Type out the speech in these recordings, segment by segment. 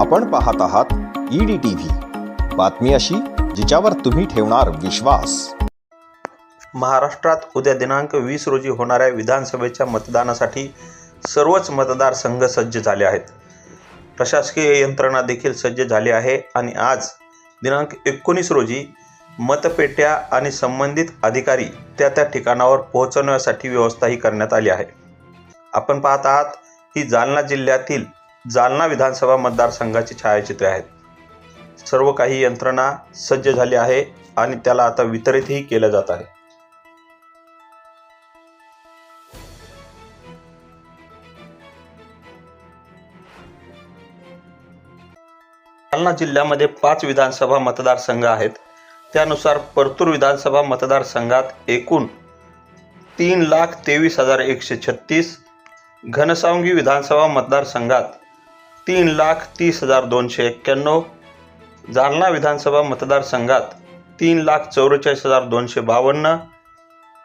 आपण पाहत आहात ईडी टीव्ही बातमी अशी जिच्यावर तुम्ही ठेवणार विश्वास. महाराष्ट्रात उद्या दिनांक वीस रोजी होणाऱ्या विधानसभेच्या मतदानासाठी सर्वच मतदारसंघ सज्ज झाले आहेत. प्रशासकीय यंत्रणा देखील सज्ज झाली आहे आणि आज दिनांक एकोणीस रोजी मतपेट्या आणि संबंधित अधिकारी त्या त्या ठिकाणावर पोहोचवण्यासाठी व्यवस्थाही करण्यात आली आहे. आपण पाहत आहात ही जालना जिल्ह्यातील जालना विधानसभा मतदारसंघाची छायाचित्रे आहेत. सर्व काही यंत्रणा सज्ज झाली आहे आणि त्याला आता वितरितही केलं जात आहे. जालना जिल्ह्यामध्ये पाच विधानसभा मतदारसंघ आहेत. त्यानुसार परतूर विधानसभा मतदारसंघात एकूण तीन लाख तेवीस हजार एकशे छत्तीस घनसावंगी विधानसभा मतदारसंघात तीन लाख तीस हजार दोनशे एक्क्याण्णव. जालना विधानसभा मतदारसंघात तीन लाख चौवेचाळीस हजार दोनशे बावन्न.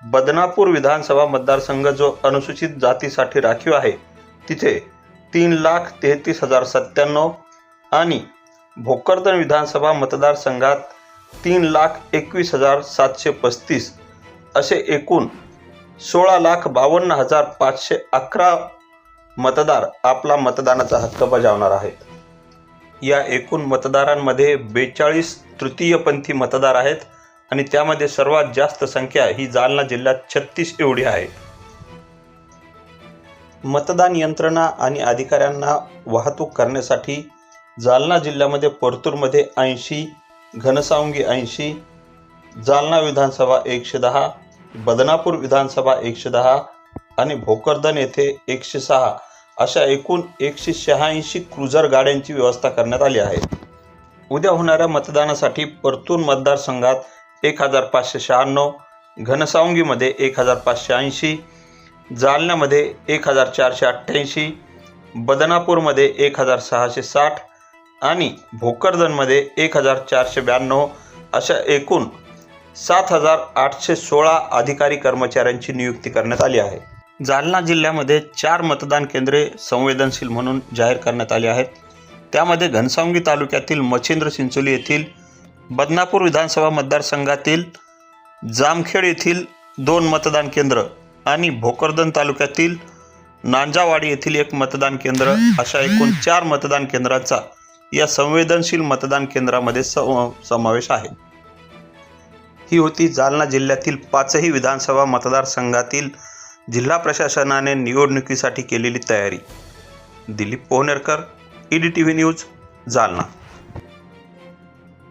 बदनापूर विधानसभा मतदारसंघ जो अनुसूचित जातीसाठी राखीव आहे तिथे तीन लाख तेहतीस हजार सत्त्याण्णव. आणि भोकरदन विधानसभा मतदारसंघात तीन लाख एकवीस हजार सातशे पस्तीस. असे एकूण सोळा लाख बावन्न हजार पाचशे अकरा मतदार आपला मतदानाचा हक्क बजावणार आहेत. या एकूण मतदारांमध्ये बेचाळीस तृतीयपंथी मतदार आहेत आणि त्यामध्ये सर्वात जास्त संख्या ही जालना जिल्ह्यात छत्तीस एवढी आहे. मतदान यंत्रणा आणि अधिकाऱ्यांना वाहतूक करण्यासाठी जालना जिल्ह्यामध्ये परतूरमध्ये ऐंशी घनसावंगी ऐंशी जालना विधानसभा एकशे दहा बदनापूर विधानसभा एकशे दहा आणि भोकरदन येथे एकशे सहा अशा एकूण एकशे शहाऐंशी क्रुझर गाड्यांची व्यवस्था करण्यात आली आहे. उद्या होणाऱ्या मतदानासाठी परतूर मतदारसंघात एक हजार पाचशे शहाण्णव घनसावंगीमध्ये एक हजार पाचशे ऐंशी जालन्यामध्ये एक हजार चारशे अठ्ठ्याऐंशी बदनापूरमध्ये एक हजार सहाशे साठ आणि भोकरदनमध्ये एक हजार चारशे ब्याण्णव अशा एकूण सात हजार आठशे सोळा अधिकारी कर्मचाऱ्यांची नियुक्ती करण्यात आली आहे. जालना जिल्ह्यामध्ये चार मतदान केंद्रे संवेदनशील म्हणून जाहीर करण्यात आली आहेत. त्यामध्ये घनसावंगी तालुक्यातील मच्छिंद्र चिंचोली येथील बदनापूर विधानसभा मतदारसंघातील जामखेड येथील दोन मतदान केंद्र आणि भोकरदन तालुक्यातील नांजावाडी येथील एक मतदान केंद्र अशा एकूण चार मतदान केंद्राचा या संवेदनशील मतदान केंद्रामध्ये सम समावेश आहे. ही होती जालना जिल्ह्यातील पाचही विधानसभा मतदारसंघातील जिल्हा प्रशासनाने निवडणुकीसाठी केलेली तयारी. Dilip Pohanerkar E D T V news Jalna.